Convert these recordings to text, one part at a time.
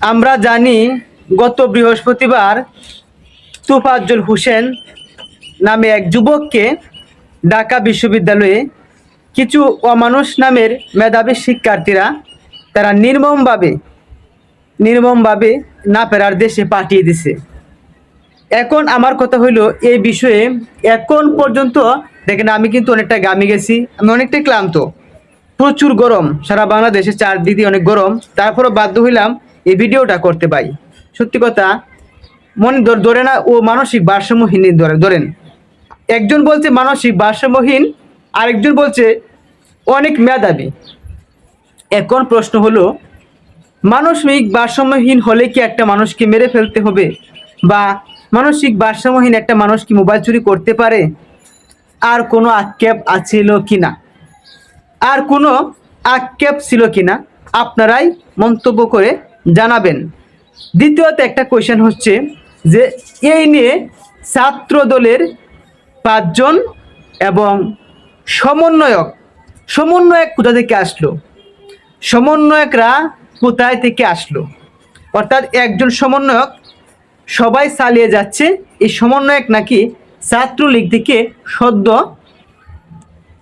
আমরা জানি গত বৃহস্পতিবার তুফাজ্জল হোসেন নামে এক যুবককে ঢাকা বিশ্ববিদ্যালয়ে কিছু অমানুষ নামের মেধাবী শিক্ষার্থীরা তারা নির্মমভাবে নির্মমভাবে না ফেরার দেশে পাঠিয়ে দিছে। এখন আমার কথা হইল এই বিষয়ে এখন পর্যন্ত, দেখেন আমি কিন্তু অনেকটা গামে গেছি, আমি অনেকটাই ক্লান্ত। প্রচুর গরম, সারা বাংলাদেশে চারদিক দিয়ে অনেক গরম তারপরে বাধ্য হইলাম এই ভিডিওটা করতে পাই। সত্যি কথা, মনে ধরে না, ও মানসিক ভারসাম্যহীন ধরে ধরেন একজন বলছে মানসিক ভারসাম্যহীন, আরেকজন বলছে অনেক মেধাবী। এখন প্রশ্ন হলো, মানসিক ভারসাম্যহীন হলে কি একটা মানুষকে মেরে ফেলতে হবে? বা মানসিক ভারসাম্যহীন একটা মানুষ কি মোবাইল চুরি করতে পারে? আর কোনো আক্ষেপ আছিল কি না আর কোনো আক্ষেপ ছিল কি না আপনারাই মন্তব্য করে জানাবেন। দ্বিতীয়ত একটা কোয়েশ্চেন হচ্ছে যে, এই নিয়ে ছাত্র দলের পাঁচজন এবং সমন্বয়ক সমন্বয়ক কোথা থেকে আসলো? সমন্বয়করা কোথায় থেকে আসলো? অর্থাৎ একজন সমন্বয়ক সবাই চালিয়ে যাচ্ছে, এই সমন্বয়ক নাকি ছাত্রলীগ থেকে সদ্য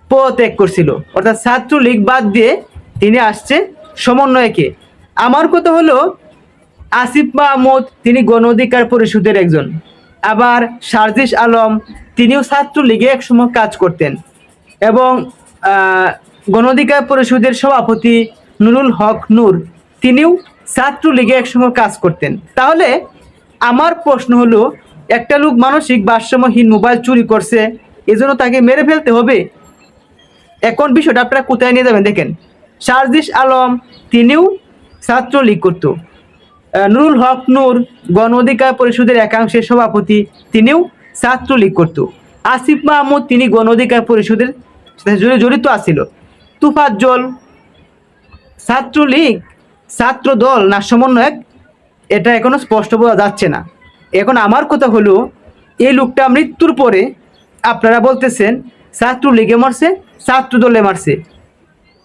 পদত্যাগ করছিল। অর্থাৎ ছাত্রলীগ বাদ দিয়ে তিনি আসছে সমন্বয়কে। আমার কথা হলো, আসিফ মাহমুদ, তিনি গণ অধিকার পরিষদের একজন। আবার সার্জিস আলম, তিনিও ছাত্রলীগে একসময় কাজ করতেন। এবং গণ অধিকার পরিষদের সভাপতি নুরুল হক নূর, তিনিও ছাত্রলীগে একসময় কাজ করতেন। তাহলে, আমার প্রশ্ন হলো, একটা লোক মানসিক ভারসাম্যহীন মোবাইল চুরি করছে, এজন্য তাকে মেরে ফেলতে হবে? এখন বিষয়টা আপনারা কোথায় নিয়ে যাবেন দেখেন। সার্জিস আলম, তিনিও ছাত্রলীগ করত। নুরুল হক নূর গণ অধিকার পরিষদের একাংশের সভাপতি তিনিও ছাত্রলীগ করত। আসিফ মাহমুদ তিনি গণ অধিকার পরিষদের সাথে জড়িত আছিল। তুফাজ্জল ছাত্রলীগ ছাত্র দল না সমন্বয়ক, এটা এখনও স্পষ্ট বোঝা যাচ্ছে না। এখন আমার কথা হলো, এই লোকটা মৃত্যুর পরে আপনারা বলতেছেন, ছাত্রলীগে মারছে ছাত্র দলে মারছে।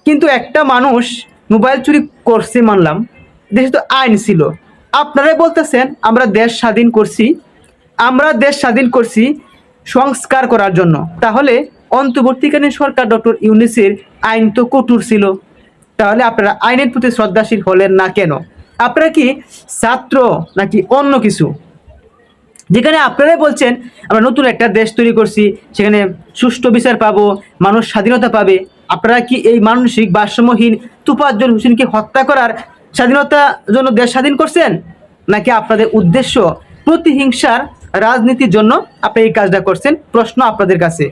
কিন্তু একটা মানুষ মোবাইল চুরি করছি মানলাম, দেশে তো আইন ছিল। আপনারাই বলতেছেন, আমরা দেশ স্বাধীন করছি, আমরা দেশ স্বাধীন করছি সংস্কার করার জন্য। তাহলে অন্তর্বর্তীকালীন সরকার ডক্টর ইউনিসের আইন তো কঠোর ছিল। তাহলে আপনারা আইনের প্রতি শ্রদ্ধাশীল হলেন না কেন? আপনারা কি ছাত্র নাকি অন্য কিছু? যেখানে আপনারাই বলছেন, আমরা নতুন একটা দেশ তৈরি করছি, সেখানে সুষ্ঠু বিচার পাবো, মানুষ স্বাধীনতা পাবে। আপনারা কি এই মানসিক ভারসাম্যহীন তুফাজ্জল হোসেনকে হত্যা করার স্বাধীনতার জন্য দেশ স্বাধীন করছেন? নাকি আপনাদের উদ্দেশ্য প্রতিহিংসার রাজনীতির জন্য আপনি এই কাজটা করছেন? প্রশ্ন আপনাদের কাছে।